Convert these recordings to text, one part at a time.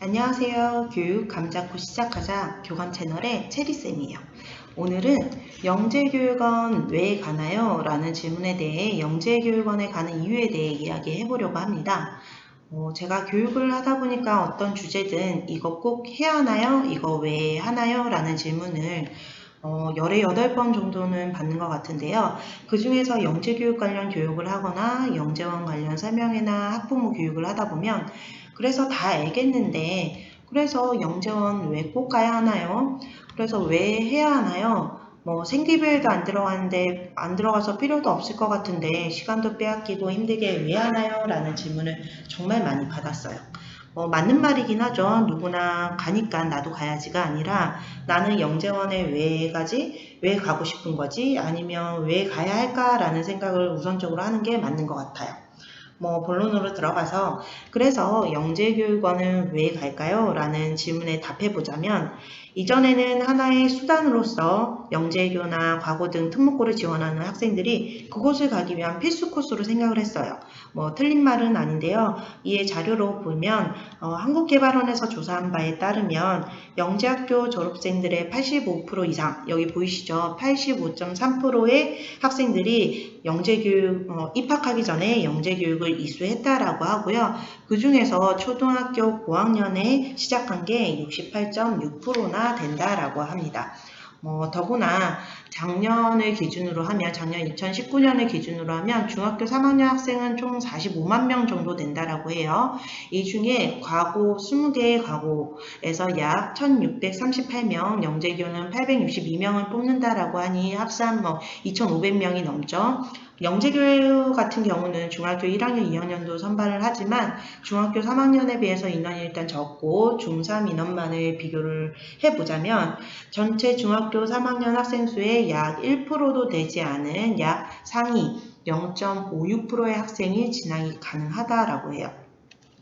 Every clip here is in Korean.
안녕하세요. 교육 감잡고 시작하자 교감 채널의 체리쌤이에요. 오늘은 영재교육원 왜 가나요? 라는 질문에 대해 영재교육원에 가는 이유에 대해 이야기해 보려고 합니다. 어, 제가 교육을 하다 보니까 어떤 주제든 이거 꼭 해야 하나요? 이거 왜 하나요? 라는 질문을 어, 열에 여덟 번 정도는 받는 것 같은데요. 그 중에서 영재교육 관련 교육을 하거나 영재원 관련 설명회나 학부모 교육을 하다 보면 그래서 다 알겠는데 그래서 영재원 왜 꼭 가야 하나요? 그래서 왜 해야 하나요? 뭐 생기부에도 안 들어가는데 안 들어가서 필요도 없을 것 같은데 시간도 빼앗기고 힘들게 왜 하나요? 라는 질문을 정말 많이 받았어요. 뭐 맞는 말이긴 하죠. 누구나 가니까 나도 가야지가 아니라 나는 영재원에 왜 가지? 왜 가고 싶은 거지? 아니면 왜 가야 할까라는 생각을 우선적으로 하는 게 맞는 것 같아요. 뭐 본론으로 들어가서 그래서 영재교육원은 왜 갈까요? 라는 질문에 답해 보자면 이전에는 하나의 수단으로서 영재교나 과고 등 특목고를 지원하는 학생들이 그곳을 가기 위한 필수 코스로 생각을 했어요. 뭐 틀린 말은 아닌데요. 이에 자료로 보면 어, 한국개발원에서 조사한 바에 따르면 영재학교 졸업생들의 85% 이상 여기 보이시죠? 85.3%의 학생들이 영재교육 어, 입학하기 전에 영재교육을 이수했다라고 하고요. 그 중에서 초등학교 고학년에 시작한 게 68.6%나 된다라고 합니다. 뭐 더구나 작년을 기준으로 하면 작년 2019년을 기준으로 하면 중학교 3학년 학생은 총 45만 명 정도 된다라고 해요. 이 중에 과고 20개의 과고에서 약 1,638명, 영재교는 862명을 뽑는다라고 하니 합산 뭐 2,500명이 넘죠. 영재교육 같은 경우는 중학교 1학년, 2학년도 선발을 하지만 중학교 3학년에 비해서 인원이 일단 적고 중3 인원만을 비교를 해보자면 전체 중학교 3학년 학생 수의 약 1%도 되지 않은 약 상위 0.56%의 학생이 진학이 가능하다라고 해요.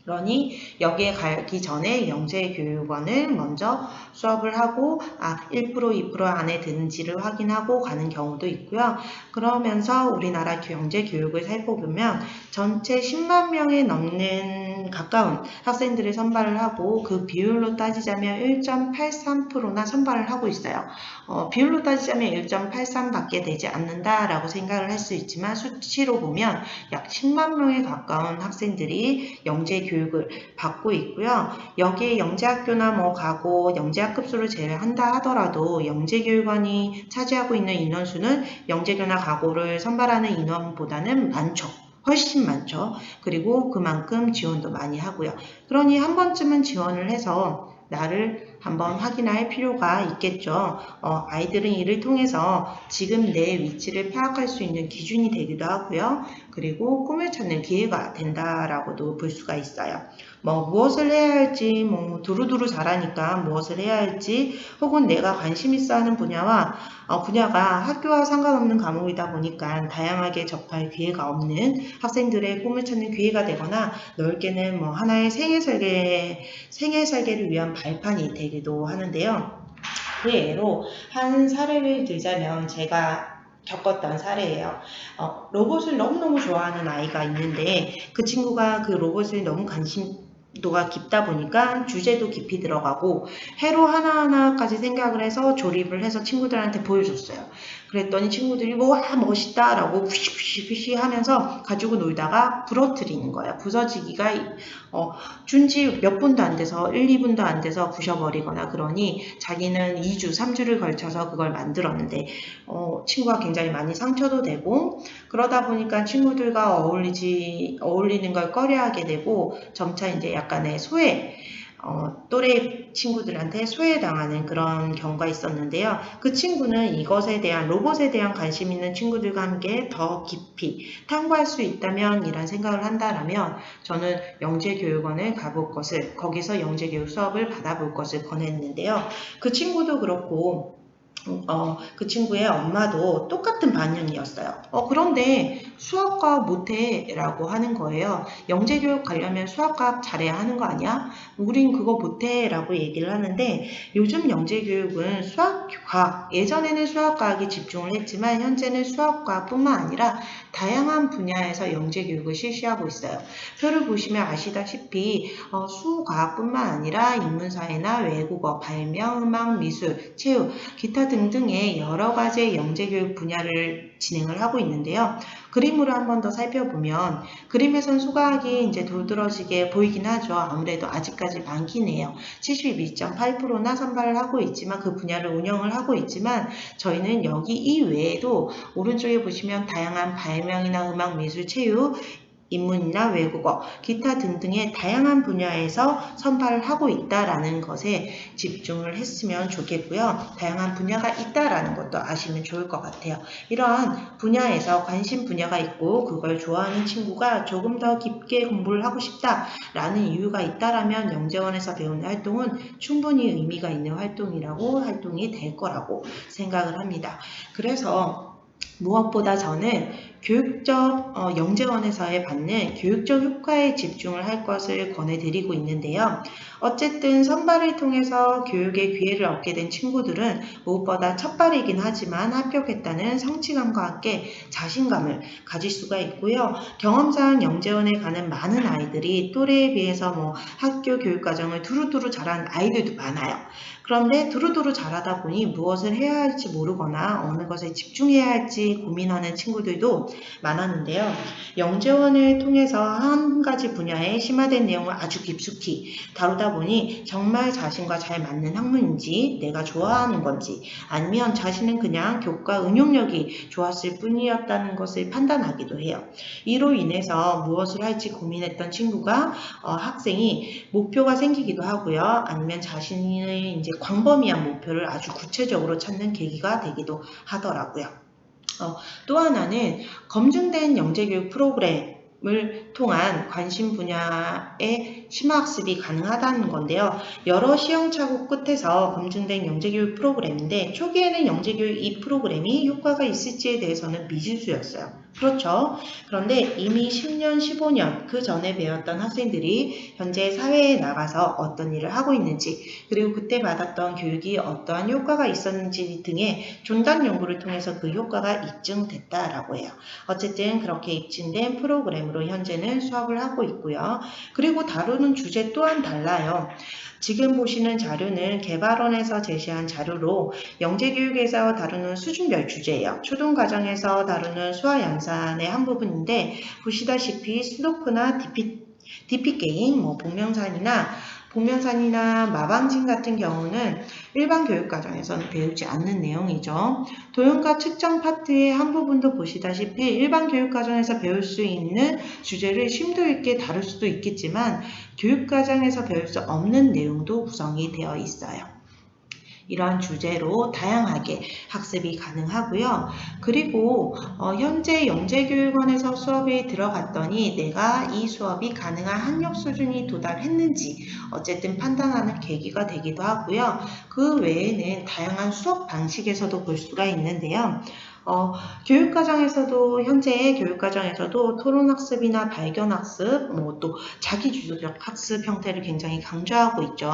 그러니 여기에 가기 전에 영재교육원을 먼저 수업을 하고 아 1% 2% 안에 드는지를 확인하고 가는 경우도 있고요. 그러면서 우리나라 영재교육을 살펴보면 전체 10만 명에 넘는 가까운 학생들을 선발을 하고 그 비율로 따지자면 1.83%나 선발을 하고 있어요. 어, 비율로 따지자면 1.83밖에 되지 않는다라고 생각을 할 수 있지만 수치로 보면 약 10만 명에 가까운 학생들이 영재교육 교육을 받고 있고요. 여기에 영재학교나 뭐 가고 영재학급수를 제외한다 하더라도 영재교육원이 차지하고 있는 인원수는 영재교나 가고를 선발하는 인원보다는 많죠. 훨씬 많죠. 그리고 그만큼 지원도 많이 하고요. 그러니 한 번쯤은 지원을 해서 나를 한번 확인할 필요가 있겠죠. 어, 아이들은 이를 통해서 지금 내 위치를 파악할 수 있는 기준이 되기도 하고요. 그리고 꿈을 찾는 기회가 된다라고도 볼 수가 있어요. 뭐 무엇을 해야 할지 뭐 두루두루 잘하니까 무엇을 해야 할지 혹은 내가 관심 있어 하는 분야와 어, 분야가 학교와 상관없는 과목이다 보니까 다양하게 접할 기회가 없는 학생들의 꿈을 찾는 기회가 되거나 넓게는 뭐 하나의 생애 설계 생애 설계를 위한 발판이 되기도 하는데요. 그 예로 한 사례를 들자면 제가 겪었던 사례예요. 어, 로봇을 너무너무 좋아하는 아이가 있는데 그 친구가 그 로봇을 너무 관심 도가 깊다 보니까 주제도 깊이 들어가고 해로 하나하나까지 생각을 해서 조립을 해서 친구들한테 보여줬어요. 그랬더니 친구들이 뭐, 와 멋있다 라고 휘시휘시 하면서 가지고 놀다가 부러뜨리는 거야. 부서지기가 어, 준지 몇 분도 안 돼서 1, 2분도 안 돼서 부셔버리거나 그러니 자기는 2주, 3주를 걸쳐서 그걸 만들었는데 어, 친구가 굉장히 많이 상처도 되고 그러다 보니까 친구들과 어울리지 어울리는 걸 꺼려하게 되고 점차 이제 약간의 소외 어, 또래 친구들한테 소외당하는 그런 경우가 있었는데요. 그 친구는 이것에 대한 로봇에 대한 관심 있는 친구들과 함께 더 깊이 탐구할 수 있다면 이런 생각을 한다라면 저는 영재교육원을 가볼 것을 거기서 영재교육 수업을 받아볼 것을 권했는데요. 그 친구도 그렇고 어, 그 친구의 엄마도 똑같은 반응이었어요. 어, 그런데 수학과학 못해 라고 하는 거예요. 영재교육 가려면 수학과학 잘해야 하는 거 아니야? 우린 그거 못해 라고 얘기를 하는데 요즘 영재교육은 수학 과학, 예전에는 수학 과학에 집중을 했지만 현재는 수학과학뿐만 아니라 다양한 분야에서 영재교육을 실시하고 있어요. 표를 보시면 아시다시피 어, 수과학뿐만 아니라 인문사회나 외국어, 발명, 음악, 미술, 체육, 기타 등 등의 여러 가지의 영재교육 분야를 진행을 하고 있는데요. 그림으로 한 번 더 살펴보면 그림에선 수과학이 이제 도드러지게 보이긴 하죠. 아무래도 아직까지 많긴 해요. 72.8%나 선발을 하고 있지만 그 분야를 운영을 하고 있지만 저희는 여기 이외에도 오른쪽에 보시면 다양한 발명이나 음악, 미술, 체육 인문이나 외국어, 기타 등등의 다양한 분야에서 선발을 하고 있다라는 것에 집중을 했으면 좋겠고요. 다양한 분야가 있다라는 것도 아시면 좋을 것 같아요. 이러한 분야에서 관심 분야가 있고 그걸 좋아하는 친구가 조금 더 깊게 공부를 하고 싶다라는 이유가 있다라면 영재원에서 배우는 활동은 충분히 의미가 있는 활동이라고 활동이 될 거라고 생각을 합니다. 그래서 무엇보다 저는 교육적 어, 영재원에서의 받는 교육적 효과에 집중을 할 것을 권해드리고 있는데요. 어쨌든 선발을 통해서 교육의 기회를 얻게 된 친구들은 무엇보다 첫발이긴 하지만 합격했다는 성취감과 함께 자신감을 가질 수가 있고요. 경험상 영재원에 가는 많은 아이들이 또래에 비해서 뭐 학교 교육 과정을 두루두루 잘한 아이들도 많아요. 그런데 두루두루 잘하다 보니 무엇을 해야 할지 모르거나 어느 것에 집중해야 할지 고민하는 친구들도 많았는데요. 영재원을 통해서 한 가지 분야에 심화된 내용을 아주 깊숙이 다루다 보니 정말 자신과 잘 맞는 학문인지 내가 좋아하는 건지 아니면 자신은 그냥 교과 응용력이 좋았을 뿐이었다는 것을 판단하기도 해요. 이로 인해서 무엇을 할지 고민했던 친구가 어, 학생이 목표가 생기기도 하고요. 아니면 자신의 이제 광범위한 목표를 아주 구체적으로 찾는 계기가 되기도 하더라고요. 어, 또 하나는 검증된 영재교육 프로그램 을 통한 관심 분야의 심화학습이 가능하다는 건데요. 여러 시행착오 끝에서 검증된 영재교육 프로그램인데 초기에는 영재교육 이 프로그램이 효과가 있을지에 대해서는 미지수였어요. 그렇죠. 그런데 이미 10년, 15년 그 전에 배웠던 학생들이 현재 사회에 나가서 어떤 일을 하고 있는지 그리고 그때 받았던 교육이 어떠한 효과가 있었는지 등의 존단 연구를 통해서 그 효과가 입증됐다라고 해요. 어쨌든 그렇게 입증된 프로그램으로 현재는 수업을 하고 있고요. 그리고 다루는 주제 또한 달라요. 지금 보시는 자료는 개발원에서 제시한 자료로 영재교육에서 다루는 수준별 주제예요. 초등과정에서 다루는 수화 양산의 한 부분인데 보시다시피 수도크나 DP, DP 게임, 뭐 복명산이나 복면산이나 마방진 같은 경우는 일반 교육과정에서는 배우지 않는 내용이죠. 도형과 측정 파트의 한 부분도 보시다시피 일반 교육과정에서 배울 수 있는 주제를 심도 있게 다룰 수도 있겠지만 교육과정에서 배울 수 없는 내용도 구성이 되어 있어요. 이러한 주제로 다양하게 학습이 가능하고요. 그리고 어, 현재 영재교육원에서 수업에 들어갔더니 내가 이 수업이 가능한 학력 수준이 도달했는지 어쨌든 판단하는 계기가 되기도 하고요. 그 외에는 다양한 수업 방식에서도 볼 수가 있는데요. 어, 교육과정에서도 현재 교육과정에서도 토론학습이나 발견학습, 뭐 또 자기주도적 학습 형태를 굉장히 강조하고 있죠.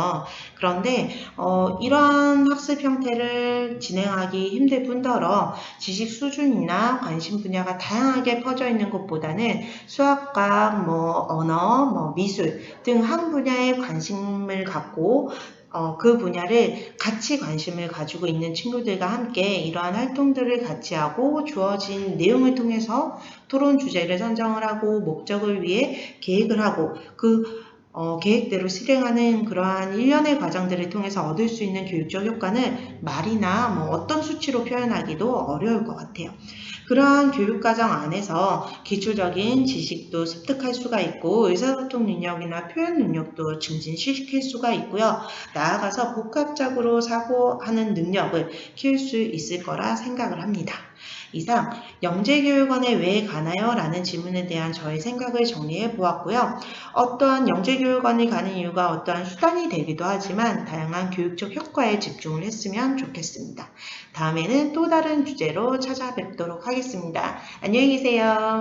그런데 어, 이러한 학습 형태를 진행하기 힘들 뿐더러 지식 수준이나 관심 분야가 다양하게 퍼져 있는 것보다는 수학과 뭐 언어, 뭐 미술 등 한 분야에 관심을 갖고 어, 그 분야를 같이 관심을 가지고 있는 친구들과 함께 이러한 활동들을 같이 하고 주어진 내용을 통해서 토론 주제를 선정을 하고 목적을 위해 계획을 하고 그 어, 계획대로 실행하는 그러한 일련의 과정들을 통해서 얻을 수 있는 교육적 효과는 말이나 뭐 어떤 수치로 표현하기도 어려울 것 같아요. 그러한 교육과정 안에서 기초적인 지식도 습득할 수가 있고 의사소통 능력이나 표현 능력도 증진시킬 수가 있고요. 나아가서 복합적으로 사고하는 능력을 키울 수 있을 거라 생각을 합니다. 이상 영재교육원에 왜 가나요? 라는 질문에 대한 저의 생각을 정리해 보았고요. 어떠한 영재교육원이 가는 이유가 어떠한 수단이 되기도 하지만 다양한 교육적 효과에 집중을 했으면 좋겠습니다. 다음에는 또 다른 주제로 찾아뵙도록 하겠습니다. 안녕히 계세요.